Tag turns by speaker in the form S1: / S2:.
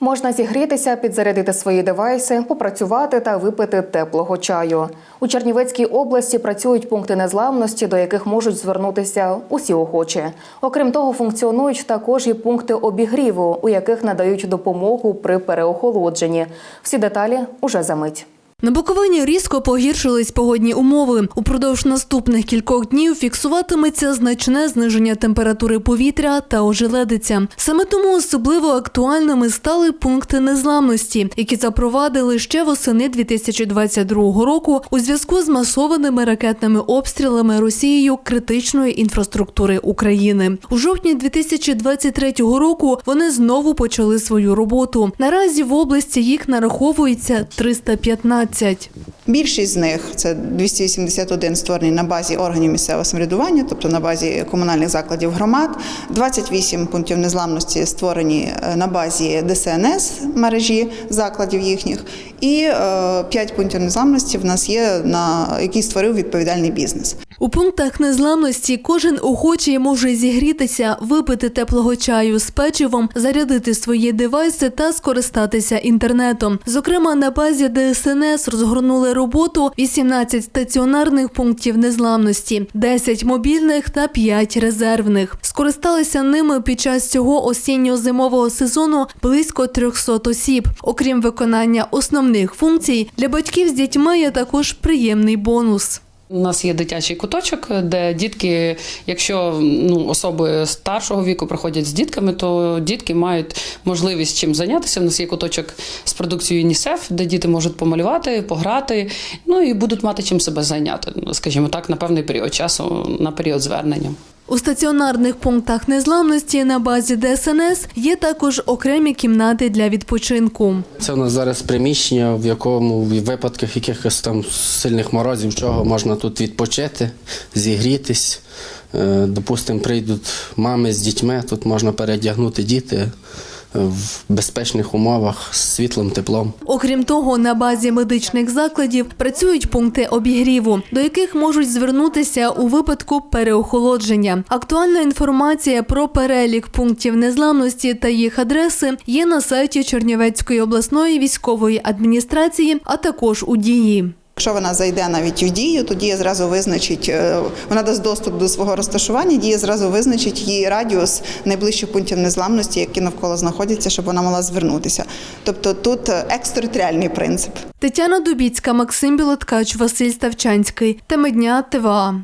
S1: Можна зігрітися, підзарядити свої девайси, попрацювати та випити теплого чаю. У Чернівецькій області працюють пункти незламності, до яких можуть звернутися усі охочі. Окрім того, функціонують також і пункти обігріву, у яких надають допомогу при переохолодженні. Всі деталі уже за мить.
S2: На Буковині різко погіршились погодні умови. Упродовж наступних кількох днів фіксуватиметься значне зниження температури повітря та ожеледиця. Саме тому особливо актуальними стали пункти незламності, які запровадили ще восени 2022 року у зв'язку з масованими ракетними обстрілами Росією критичної інфраструктури України. У жовтні 2023 року вони знову почали свою роботу. Наразі в області їх нараховується 315.
S3: Більшість з них це 281 створені на базі органів місцевого самоврядування, тобто на базі комунальних закладів громад. 28 пунктів незламності створені е, на базі ДСНС мережі закладів їхніх, і 5 пунктів незламності в нас є на які створив відповідальний бізнес.
S2: У пунктах незламності кожен охочий може зігрітися, випити теплого чаю з печивом, зарядити свої девайси та скористатися інтернетом. Зокрема, на базі ДСНС розгорнули роботу 18 стаціонарних пунктів незламності, 10 мобільних та 5 резервних. Скористалися ними під час цього осінньо-зимового сезону близько 300 осіб. Окрім виконання основних функцій, для батьків з дітьми є також приємний бонус.
S4: У нас є дитячий куточок, де дітки, якщо ну особи старшого віку приходять з дітками, то дітки мають можливість чим зайнятися. У нас є куточок з продукцією ЮНІСЕФ, де діти можуть помалювати, пограти, ну і будуть мати чим себе зайняти, скажімо так, на певний період часу, на період звернення.
S2: У стаціонарних пунктах незламності на базі ДСНС є також окремі кімнати для відпочинку.
S5: Це у нас зараз приміщення, в якому в випадках якихось там сильних морозів, чого можна тут відпочити, зігрітись. Е, Допустимо, прийдуть мами з дітьми, тут можна передягнути діти в безпечних умовах з світлом, теплом.
S2: Окрім того, на базі медичних закладів працюють пункти обігріву, до яких можуть звернутися у випадку переохолодження. Актуальна інформація про перелік пунктів незламності та їх адреси є на сайті Чернівецької обласної військової адміністрації, а також у дії.
S3: Якщо вона зайде навіть в дію, то дія зразу визначить, е, вона дасть доступ до свого розташування, дія зразу визначить її радіус найближчих пунктів незламності, які навколо знаходяться, щоб вона могла звернутися. Тобто тут е, екстериторіальний принцип.
S2: Тетяна Дубіцька, Максим Білоткач, Василь Ставчанський. Теми дня ТВА.